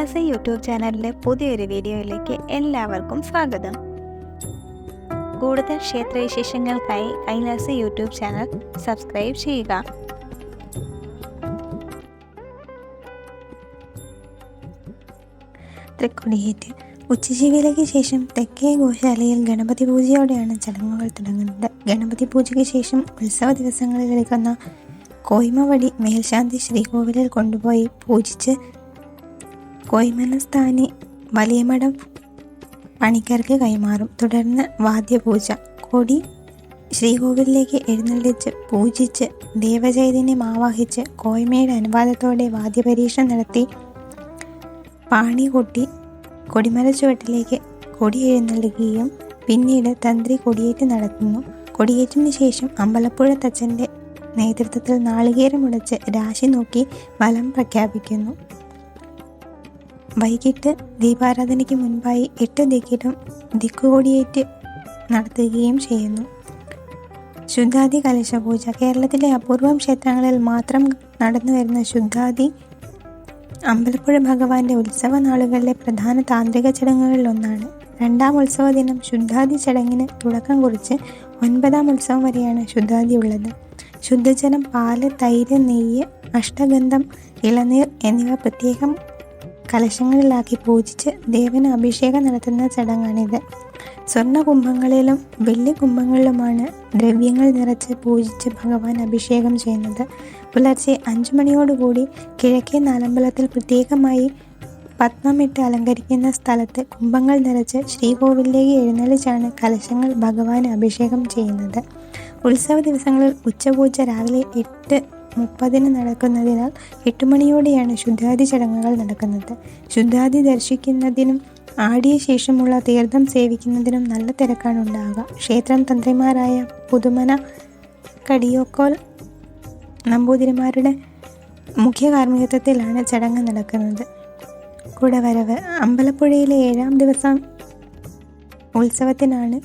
Kailasa YouTube ചാനലിലെ പുതിയൊരു വീഡിയോയിലേക്ക് എല്ലാവർക്കും സ്വാഗതം. കൂടുതൽ ക്ഷേത്രവിശേഷങ്ങൾക്കായി കൈലാസ യൂട്യൂബ് ചാനൽ സബ്സ്ക്രൈബ് ചെയ്യുക. തൃക്കൊടിയേറ്റ് ഉച്ചജീവിയിലേക്ക് ശേഷം തെക്കേ ഗോശാലയിൽ ഗണപതി പൂജയോടെയാണ് ചടങ്ങുകൾ തുടങ്ങുന്നത്. ഗണപതി പൂജയ്ക്ക് ശേഷം ഉത്സവ ദിവസങ്ങളിൽ എടുക്കുന്ന കോയ്മവടി മേൽശാന്തി ശ്രീകോവിലിൽ കൊണ്ടുപോയി പൂജിച്ച് കോയ്മനസ്ഥാനി വലിയ മഠം പണിക്കർക്ക് കൈമാറും. തുടർന്ന് വാദ്യപൂജ. കൊടി ശ്രീകോവിലിലേക്ക് എഴുന്നള്ളിച്ച് പൂജിച്ച് ദേവചൈതന്യം ആവാഹിച്ച് കോയ്മയുടെ അനുവാദത്തോടെ വാദ്യപരീക്ഷ നടത്തി പാണി കൊട്ടി കൊടിമരച്ചുവട്ടിലേക്ക് കൊടി എഴുന്നള്ളുകയും പിന്നീട് തന്ത്രി കൊടിയേറ്റ് നടത്തുന്നു. കൊടിയേറ്റിന് ശേഷം അമ്പലപ്പുഴ തച്ചന്റെ നേതൃത്വത്തിൽ നാളികേരമുടച്ച് രാശി നോക്കി ഫലം പ്രഖ്യാപിക്കുന്നു. വൈകിട്ട് ദീപാരാധനയ്ക്ക് മുൻപായി എട്ട് ദിക്കിലും ദിക്കുകൊടിയേറ്റ് നടത്തുകയും ചെയ്യുന്നു. കലശ പൂജ കേരളത്തിലെ അപൂർവം ക്ഷേത്രങ്ങളിൽ മാത്രം നടന്നു വരുന്ന ശുദ്ധാദി അമ്പലപ്പുഴ ഭഗവാന്റെ ഉത്സവ നാളുകളിലെ പ്രധാന താന്ത്രിക ചടങ്ങുകളിലൊന്നാണ് രണ്ടാം ഉത്സവ ദിനം ശുദ്ധാദി ചടങ്ങിന് തുടക്കം കുറിച്ച് ഒൻപതാം ഉത്സവം വരെയാണ് ശുദ്ധാദി ഉള്ളത്. ശുദ്ധജലം പാൽ തൈര് നെയ്യ് അഷ്ടഗന്ധം ഇളനീർ എന്നിവ പ്രത്യേകം കലശങ്ങളിലാക്കി പൂജിച്ച് ദേവന് അഭിഷേകം നടത്തുന്ന ചടങ്ങാണിത്. സ്വർണ കുംഭങ്ങളിലും വലിയ കുംഭങ്ങളിലുമാണ് ദ്രവ്യങ്ങൾ നിറച്ച് പൂജിച്ച് ഭഗവാൻ അഭിഷേകം ചെയ്യുന്നത്. പുലർച്ചെ അഞ്ചു മണിയോടുകൂടി കിഴക്കേ നാലമ്പലത്തിൽ പ്രത്യേകമായി പത്മമിട്ട് അലങ്കരിക്കുന്ന സ്ഥലത്ത് കുംഭങ്ങൾ നിറച്ച് ശ്രീകോവിലേക്ക് എഴുന്നള്ളിച്ചാണ് കലശങ്ങൾ ഭഗവാന് അഭിഷേകം ചെയ്യുന്നത്. ഉത്സവ ദിവസങ്ങളിൽ ഉച്ചപൂജ രാവിലെ എട്ട് മുപ്പതിന് നടക്കുന്നതിനാൽ എട്ട് മണിയോടെയാണ് ശുദ്ധാദി ചടങ്ങുകൾ നടക്കുന്നത്. ശുദ്ധാദി ദർശിക്കുന്നതിനും ആടിയ ശേഷമുള്ള തീർത്ഥം സേവിക്കുന്നതിനും നല്ല തിരക്കാണ് ഉണ്ടാകുക ക്ഷേത്രം തന്ത്രിമാരായ പുതുമന കടിയോക്കോൽ നമ്പൂതിരിമാരുടെ മുഖ്യ കാർമ്മികത്വത്തിലാണ് ചടങ്ങ് നടക്കുന്നത്. കുടവരവ് അമ്പലപ്പുഴയിലെ ഏഴാം ദിവസം ഉത്സവത്തിനാണ്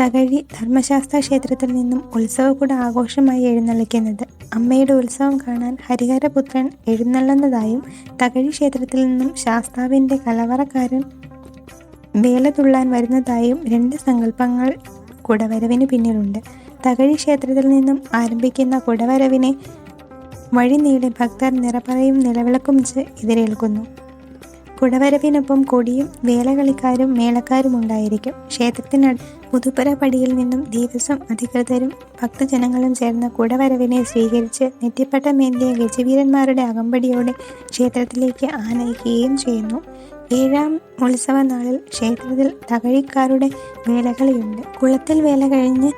തകഴി ധർമ്മശാസ്ത്ര ക്ഷേത്രത്തിൽ നിന്നും ഉത്സവക്കുട ആഘോഷമായി എഴുന്നള്ളിക്കുന്നത്. അമ്മയുടെ ഉത്സവം കാണാൻ ഹരിഹരപുത്രൻ എഴുന്നള്ളുന്നതായും തകഴി ക്ഷേത്രത്തിൽ നിന്നും ശാസ്താവിന്റെ കലവറക്കാരൻ വേല തുള്ളാൻ വരുന്നതായും രണ്ട് സങ്കല്പങ്ങൾ കുടവരവിന് പിന്നിലുണ്ട്. തകഴി ക്ഷേത്രത്തിൽ നിന്നും ആരംഭിക്കുന്ന കുടവരവിനെ വഴി നീളെ ഭക്തർ നിറപറയും നിലവിളക്കും വെച്ച് എതിരേൽക്കുന്നു കുടവരവിനൊപ്പം കൊടിയും വേലകളിക്കാരും മേളക്കാരും ഉണ്ടായിരിക്കും. ക്ഷേത്രത്തിന പുതുപ്പുര പടിയിൽ നിന്നും ദേവസ്വം അധികൃതരും ഭക്തജനങ്ങളും ചേർന്ന കുടവരവിനെ സ്വീകരിച്ച് നെറ്റിപ്പട്ടമേന്തിയ ഗജവീരന്മാരുടെ അകമ്പടിയോടെ ക്ഷേത്രത്തിലേക്ക് ആനയിക്കുകയും ചെയ്യുന്നു. ഏഴാം ഉത്സവ നാളിൽ ക്ഷേത്രത്തിൽ തകഴിക്കാരുടെ വേലകളിയുണ്ട്. കുളത്തിൽ വേല കഴിഞ്ഞ്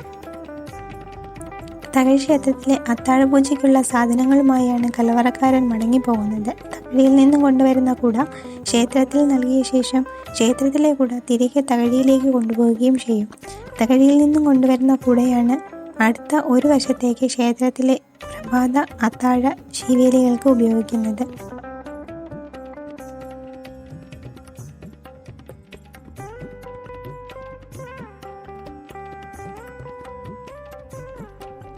തകഴി ക്ഷേത്രത്തിലെ അത്താഴപൂജയ്ക്കുള്ള സാധനങ്ങളുമായാണ് കലവറക്കാരൻ മടങ്ങിപ്പോകുന്നത്. തകഴിയിൽ നിന്നും കൊണ്ടുവരുന്ന കുട ക്ഷേത്രത്തിൽ നൽകിയ ശേഷം ക്ഷേത്രത്തിലെ കുട തിരികെ തകഴിയിലേക്ക് കൊണ്ടുപോവുകയും ചെയ്യും. തകഴിയിൽ നിന്നും കൊണ്ടുവരുന്ന കുടയാണ് അടുത്ത ഒരു വശത്തേക്ക് ക്ഷേത്രത്തിലെ പ്രഭാത അത്താഴ ശിവേലികൾക്ക് ഉപയോഗിക്കുന്നത്.